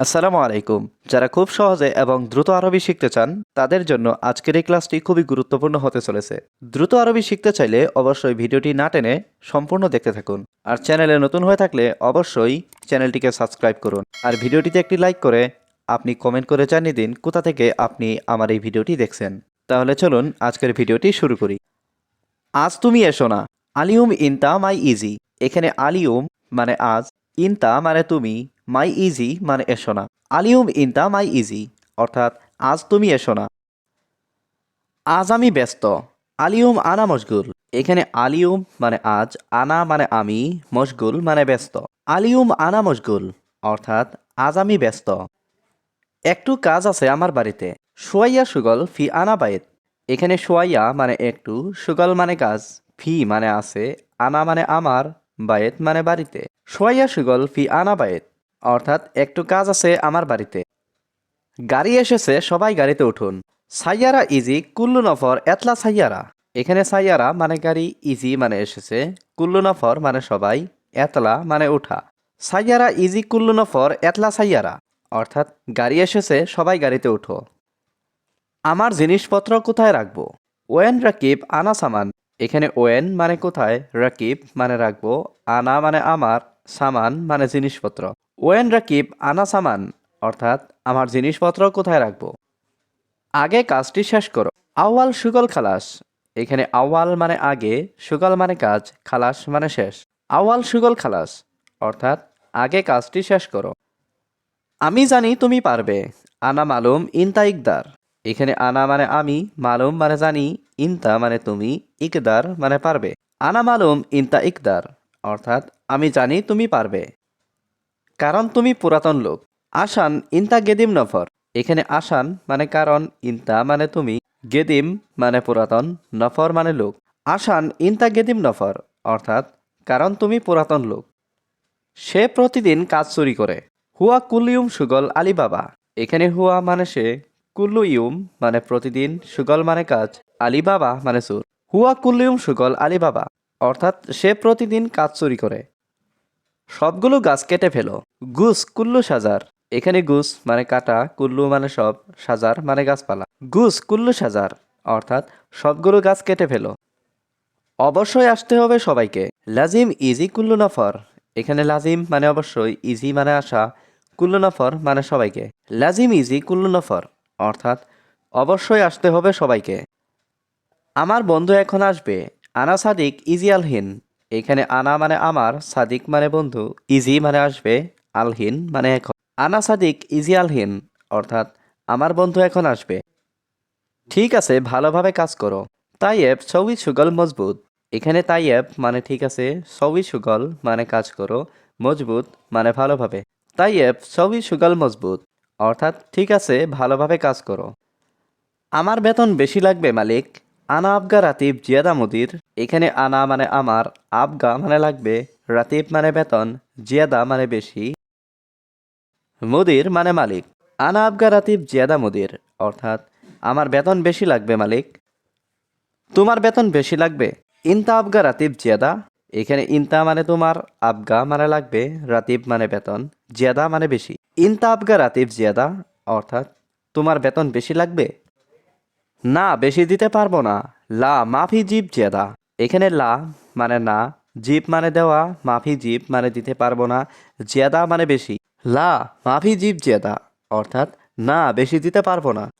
আসসালামু আলাইকুম। যারা খুব সহজে এবং দ্রুত আরবি শিখতে চান, তাদের জন্য আজকের এই ক্লাসটি খুবই গুরুত্বপূর্ণ হতে চলেছে। দ্রুত আরবি শিখতে চাইলে অবশ্যই ভিডিওটি না টেনে সম্পূর্ণ দেখতে থাকুন। আর চ্যানেলে নতুন হয়ে থাকলে অবশ্যই চ্যানেলটিকে সাবস্ক্রাইব করুন। আর ভিডিওটিতে একটি লাইক করে আপনি কমেন্ট করে জানিয়ে দিন কোথা থেকে আপনি আমার এই ভিডিওটি দেখছেন। তাহলে চলুন আজকের ভিডিওটি শুরু করি। আজ তুমি এসো না। আলিউম ইনতা মাই ইজি। এখানে আলিউম মানে আজ, ইনতা মানে তুমি। মাই ইজি মানে এসো না। আলিউম ইনতা মাই ইজি, অর্থাৎ আজ তুমি এসো না। আজ আমি ব্যস্ত। আলিউম আনা মশগুল। এখানে আলিউম মানে আজ, আনা মানে আমি, মশগুল মানে ব্যস্ত। আলিউম আনা মশগুল, অর্থাৎ আজ আমি ব্যস্ত। একটু কাজ আছে আমার বাড়িতে। সোয়াইয়া সুগল ফি আনা বাইত। এখানে সোয়াইয়া মানে একটু, সুগল মানে কাজ। ফি মানে আছে, আনা মানে আমার বায়েত মানে বাড়িতে। সোয়াইয়া সুগল ফি আনা বায়েত অর্থাৎ একটু কাজ আছে আমার বাড়িতে। গাড়ি এসেছে, সবাই গাড়িতে উঠুন। সাইয়ারা ইজি, কুল্লু নফর, এতলা সাইয়ারা। এখানে সাইয়ারা মানে গাড়ি, ইজি মানে এসেছে। কুল্লু নফর মানে সবাই, এতলা মানে উঠা। সাইয়ারা ইজি, কুল্লু নফর, এতলা সাইয়ারা। অর্থাৎ গাড়ি এসেছে, সবাই গাড়িতে উঠো। আমার জিনিসপত্র কোথায় রাখব? ওয়েন, রাকিব, আনা, সামান। এখানে ওয়েন মানে কোথায়, রাকিব মানে রাখব, আনা মানে আমার, সামান মানে জিনিসপত্র। ওয়েন রাকিব, আনা সামান, অর্থাৎ আমার জিনিসপত্র কোথায় রাখব? আগে কাজটি শেষ করো। আওয়াল সুগল খালাস। এখানে আওয়াল মানে আগে, সুগল মানে কাজ, খালাস মানে শেষ। আওয়াল সুগল খালাস, অর্থাৎ আগে কাজটি শেষ করো। আমি জানি তুমি পারবে। আনা মালুম, ইনতা ইকদার। এখানে আনা মানে আমি, মালুম মানে জানি, ইনতা মানে তুমি, ইকদার মানে পারবে। আনা মালুম, ইনতা ইকদার, অর্থাৎ আমি জানি তুমি পারবে। কারণ তুমি পুরাতন লোক। আসান ইনতা গেদিম নফর। এখানে আসান মানে কারণ, ইনতা মানে তুমি। গেদিম মানে পুরাতন, নফর মানে লোক। আসান ইনতা গেদিম নফর, অর্থাৎ কারণ তুমি পুরাতন লোক। সে প্রতিদিন কাজ চুরি করে। হুয়া কুলিউম সুগল আলিবাবা। এখানে হুয়া মানে সে কুল্লু ইউম মানে প্রতিদিন, সুগল মানে কাজ, আলিবাবা মানে চুর। হুয়া কুল্লিউম সুগল আলিবাবা, অর্থাৎ সে প্রতিদিন কাজ চুরি করে। সবগুলো গাছ কেটে ফেলো। গুস কুল্লু সাজার। এখানে গুস মানে কাটা, কুল্লু মানে সব, সাজার মানে গাছপালা। গুস কুল্লু সাজার, অর্থাৎ সবগুলো গাছ কেটে ফেলো। অবশ্যই আসতে হবে সবাইকে। লাজিম ইজি কুল্লু নফর। এখানে লাজিম মানে অবশ্যই, ইজি মানে আসা কুল্লু নফর মানে সবাইকে। লাজিম ইজি কুল্লু নফর, অর্থাৎ অবশ্যই আসতে হবে সবাইকে। আমার বন্ধু এখন আসবে আনা সাদিক ইজি আলহিন এখানে আনা মানে আমার, সাদিক মানে বন্ধু, ইজি মানে আসবে, আলহিন মানে এখন। আনা, সাদিক, ইজি, আলহিন, অর্থাৎ আমার বন্ধু এখন আসবে। ঠিক আছে, ভালোভাবে কাজ করো। তাইয়েব ছবি সুগল, মজবুত। এখানে তাইয়েব মানে ঠিক আছে ছবি সুগল মানে কাজ করো, মজবুত মানে ভালোভাবে। তাইয়েব ছবি সুগল, মজবুত, অর্থাৎ ঠিক আছে, ভালোভাবে কাজ করো। আমার বেতন বেশি লাগবে, মালিক। আনা আবগা রাতিব জিয়াদা মুদির। এখানে আনা মানে আমার, আবগা মানে লাগবে, রাতিব মানে বেতন, জিয়াদা মানে বেশি। মুদির মানে মালিক। আনা আবগা রাতিব জিয়াদা মুদির, অর্থাৎ আমার বেতন বেশি লাগবে মালিক। তোমার বেতন বেশি লাগবে। ইনতা আবগা রাতিব জিয়াদা। এখানে ইনতা মানে তোমার, আবগা মানে লাগবে, রাতিব মানে বেতন, জিয়াদা মানে বেশি। ইনতা আবগা রাতিব জিয়াদা, অর্থাৎ তোমার বেতন বেশি লাগবে? না, বেশি দিতে পারব না। লা মাফি জিপ জেদা। এখানে লা মানে না জিপ মানে দেওয়া, মাফি জিপ মানে দিতে পারব না, জেদা মানে বেশি। লা মাফি জিপ জেদা, অর্থাৎ না, বেশি দিতে পারব না।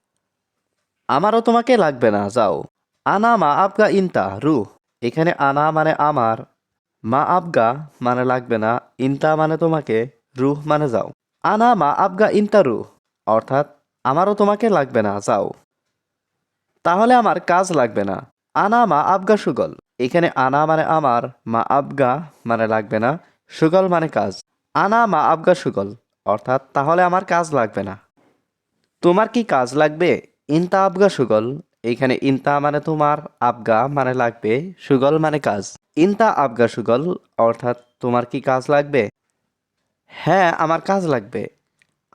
আমারও তোমাকে লাগবে না, যাও। আনা মা আবগা ইনতা রু এখানে আনা মানে আমার। মা আবগা মানে লাগবে না, ইনতা মানে তোমাকে, রুহ মানে যাও। আনা মা আবগা ইনতা, রুহ। অর্থাৎ আমারও তোমাকে লাগবে না, যাও। তাহলে আমার কাজ লাগবে না। আনা মা আবগা সুগল। এখানে আনা মানে আমার, মা আবগা মানে লাগবে না। সুগল মানে কাজ। আনা মা আবগা সুগল। অর্থাৎ তাহলে আমার কাজ লাগবে না। তোমার কি কাজ লাগবে? ইনতা আবগা সুগল। এখানে ইনতা মানে তোমার, আবগা মানে লাগবে। সুগল মানে কাজ। ইনতা আবগা সুগল। অর্থাৎ তোমার কি কাজ লাগবে? হ্যাঁ আমার কাজ লাগবে।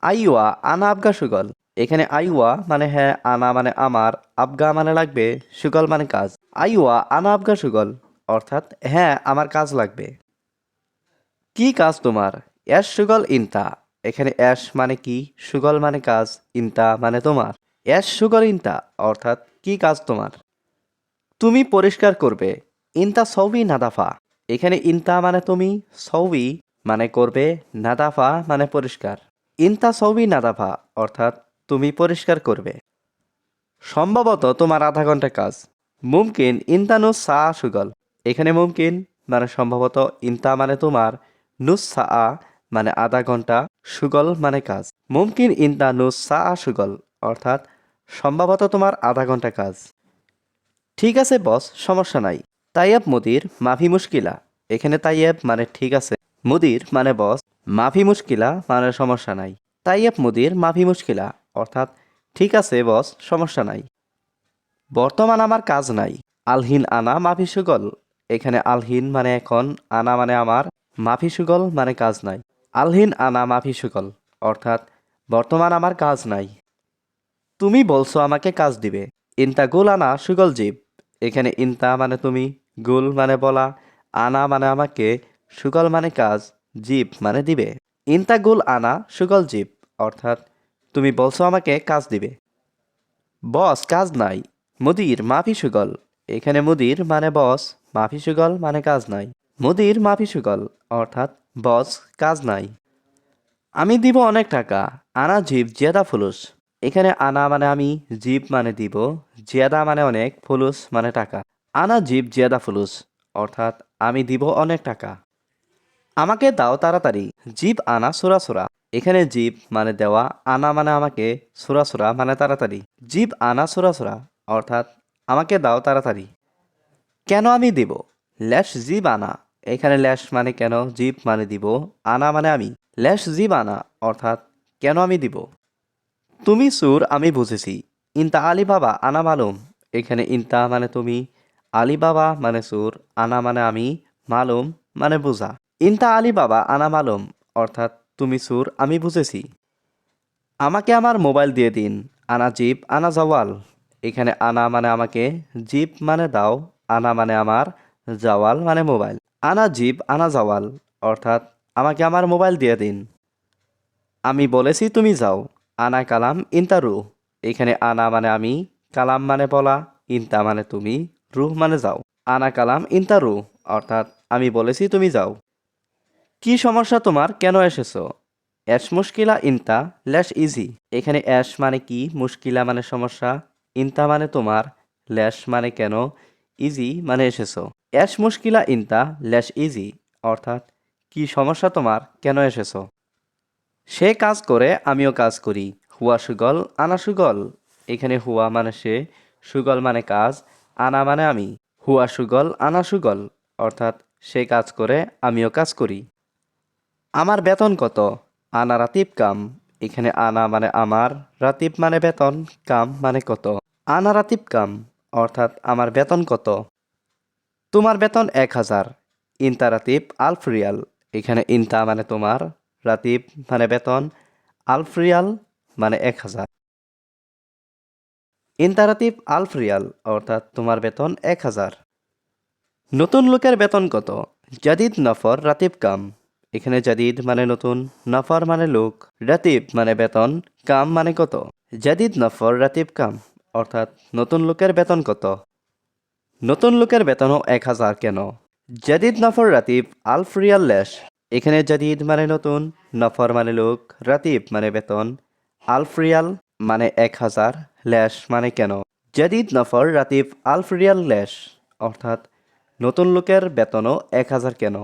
আইওয়া আনা আবগা সুগল। এখানে আইওয়া মানে হ্যাঁ আনা মানে আমার, আবগা মানে লাগবে, সুগল মানে কাজ। আইওয়া, আনা, আবগা, সুগল, অর্থাৎ হ্যাঁ আমার কাজ লাগবে। কি কাজ তোমার? এস সুগল, ইনতা। এখানে অ্যাশ মানে কি? সুগল মানে কাজ, ইনতা মানে তোমার। অ্যাশ, সুগল, ইনতা, অর্থাৎ কি কাজ তোমার? তুমি পরিষ্কার করবে। ইনতা, সৌবি, নাদাফা। এখানে ইনতা মানে তুমি, সৌবি মানে করবে, নাদাফা মানে পরিষ্কার। ইনতা, সৌবি, নাদাফা, অর্থাৎ তুমি পরিষ্কার করবে। সম্ভবত তোমার আধা ঘণ্টা কাজ। মুমকিন ইনতানু সা সুগল। এখানে মুমকিন মানে সম্ভবত ইনতা মানে তোমার নুস সা মানে আধা ঘণ্টা, সুগল মানে কাজ। মুমকিন ইনতা নুস সা সুগল, অর্থাৎ সম্ভবত তোমার আধা ঘণ্টা কাজ। ঠিক আছে, বস, সমস্যা নাই। তাইয়াব মুদির মাফি মুশকিলা। এখানে তাইয়াব মানে ঠিক আছে। মুদির মানে বস, মাফি মুশকিলা মানে সমস্যা নাই। তাইয়াব মুদির মাফি মুশকিলা অর্থাৎ, ঠিক আছে, বস, সমস্যা নাই। বর্তমান আমার কাজ নাই। আলহিন আনা মাফি সুগল। এখানে আলহিন মানে এখন, আনা মানে আমার, মাফি সুগল মানে কাজ নাই। আলহিন আনা মাফি সুগল, অর্থাৎ, বর্তমান আমার কাজ নাই। তুমি বলছো আমাকে কাজ দিবে। ইনতা গুল আনা সুগল জীব। এখানে ইনতা মানে তুমি, গুল মানে বলা, আনা মানে আমাকে, সুগল মানে কাজ, জীব মানে দিবে। ইনতা গুল আনা সুগল জীব, অর্থাৎ তুমি বলছো আমাকে কাজ দিবে। বস, কাজ নাই। মুদির, মাফি সুগল। এখানে মুদির মানে বস, মাফি সুগল মানে কাজ নাই। মুদির, মাফি সুগল, অর্থাৎ বস, কাজ নাই। আমি দিব অনেক টাকা, আনা জীব, জিয়াদা ফুলুস। এখানে আনা মানে আমি, জীব মানে দিব, জিয়াদা মানে অনেক, ফুলুস মানে টাকা। আনা জীব, জিয়াদা ফুলুস, অর্থাৎ আমি দিব অনেক টাকা। আমাকে দাও তাড়াতাড়ি। জীব আনা সোরা সোরা। এখানে জীব মানে দেওয়া, আনা মানে আমাকে, সোরা সোরা মানে তাড়াতাড়ি। জীব আনা সোরা সোরা, অর্থাৎ আমাকে দাও তাড়াতাড়ি। কেন আমি দিব? ল্যাশ জীব আনা। এখানে ল্যাশ মানে কেন? জীব মানে দিব, আনা মানে আমি। ল্যাশ জীব আনা, অর্থাৎ কেন আমি দিব? তুমি সুর আমি বুঝেছি। ইনতা আলী বাবা, আনা মালুম। এখানে ইনতা মানে তুমি, আলী বাবা মানে সুর, আনা মানে আমি, মালুম মানে বুঝা। ইনতা আলী বাবা আনা মালুম, অর্থাৎ তুমি সুর, আমি বুঝেছি। আমাকে আমার মোবাইল দিয়ে দিন, আনা জিপ আনা জওয়াল। এখানে আনা মানে আমাকে জিপ মানে দাও, আনা মানে আমার, জওয়াল মানে মোবাইল। আনা জিপ আনা জওয়াল, অর্থাৎ আমাকে আমার মোবাইল দিয়ে দিন। আমি বলেছি তুমি যাও, আনা কালাম, ইনতা রুহ। এখানে আনা মানে আমি, কালাম মানে বলা, ইনতা মানে তুমি, রুহ মানে যাও। আনা কালাম, ইনতা রুহ, অর্থাৎ আমি বলেছি তুমি যাও। কি সমস্যা তোমার? কেন এসেছ? অ্যাশ মুশকিলা ইনতা, ল্যাশ ইজি। এখানে অ্যাশ মানে কি? মুশকিলা মানে সমস্যা। ইনতা মানে তোমার। ল্যাশ মানে কেন? ইজি মানে এসেছ। অ্যাশ মুশকিলা ইনতা, ল্যাশ ইজি। অর্থাৎ, কি সমস্যা তোমার? কেন এসেছ? সে কাজ করে, আমিও কাজ করি। হুয়া সুগল, আনা সুগল। এখানে হুয়া মানে সে, সুগল মানে কাজ, আনা মানে আমি। হুয়া সুগল, আনা সুগল। অর্থাৎ, সে কাজ করে, আমিও কাজ করি। আমার বেতন কত? আনা রাতিব কাম। এখানে আনা মানে আমার, রাতিব মানে বেতন, কাম মানে কত? আনা রাতিব কাম, অর্থাৎ আমার বেতন কত? তোমার বেতন এক হাজার। ইনতা রাতিব, আলফ রিয়াল। এখানে ইনতা মানে তোমার, রাতিব মানে বেতন, আলফ রিয়াল মানে এক হাজার। ইনতা রাতিব, আলফ অর্থাৎ তোমার বেতন এক হাজার। নতুন লোকের বেতন কত? জাদিদ নফর, রাতিব কাম। এখানে জাদিদ মানে নতুন, নফর মানে লোক, রাতিব মানে বেতন, কাম মানে কত? জাদিদ, নফর, রাতিব, কাম, অর্থাৎ নতুন লোকের বেতন কত? নতুন লোকের বেতনও এক হাজার কেন? জাদিদ, নফর, রাতিব, আলফ ল্যাশ এখানে জাদিদ মানে নতুন, নফর মানে লোক, রাতিব মানে বেতন, আলফ রিয়াল মানে এক হাজার ল্যাশ মানে কেন? জাদিদ, নফর, রাতিব, আলফ ল্যাশ অর্থাৎ নতুন লোকের বেতনও এক হাজার কেন?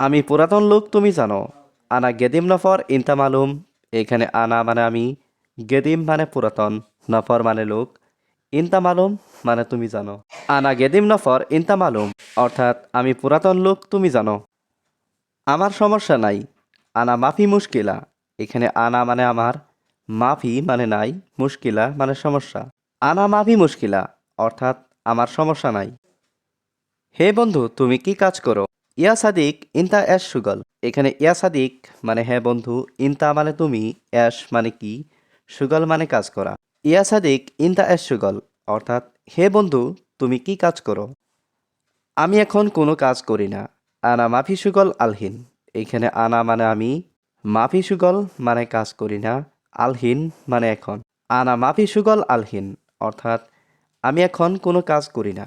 আমি পুরাতন লোক, তুমি জানো। আনা গেদিম নফর ইনতা মালুম। এখানে আনা মানে আমি, গেদিম মানে পুরাতন, নফর মানে লোক। ইনতা মালুম মানে তুমি জানো। আনা গেদিম নফর ইনতা মালুম, অর্থাৎ আমি পুরাতন লোক, তুমি জানো। আমার সমস্যা নাই। আনা মাফি মুশকিলা। এখানে আনা মানে আমার, মাফি মানে নাই, মুশকিলা মানে সমস্যা। আনা মাফি মুশকিলা, অর্থাৎ আমার সমস্যা নাই। হে বন্ধু, তুমি কি কাজ করো? ইয়া সাদিক, ইনতা অ্যাশ সুগল। এখানে ইয়া সাদিক মানে হ্যাঁ বন্ধু, ইনতা মানে তুমি, অ্যাশ মানে কি, সুগল মানে কাজ করা। ইয়া সাদিক, ইনতা অ্যাশ সুগল, অর্থাৎ, হে বন্ধু, তুমি কি কাজ করো? আমি এখন কোনো কাজ করি না। আনা মাফি সুগল আলহিন। এখানে আনা মানে আমি, মাফি সুগল মানে কাজ করি না, আলহিন মানে এখন। আনা মাফি সুগল আলহিন, অর্থাৎ, আমি এখন কোনো কাজ করি না।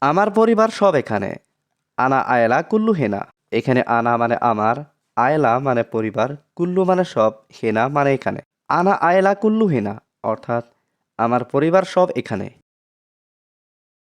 আমার পরিবার সব এখানে। আনা আয়লা কুল্লু হেনা। এখানে আনা মানে আমার, আয়লা মানে পরিবার, কুল্লু মানে সব, হেনা মানে এখানে। আনা আয়লা কুল্লু হেনা, অর্থাৎ আমার পরিবার সব এখানে।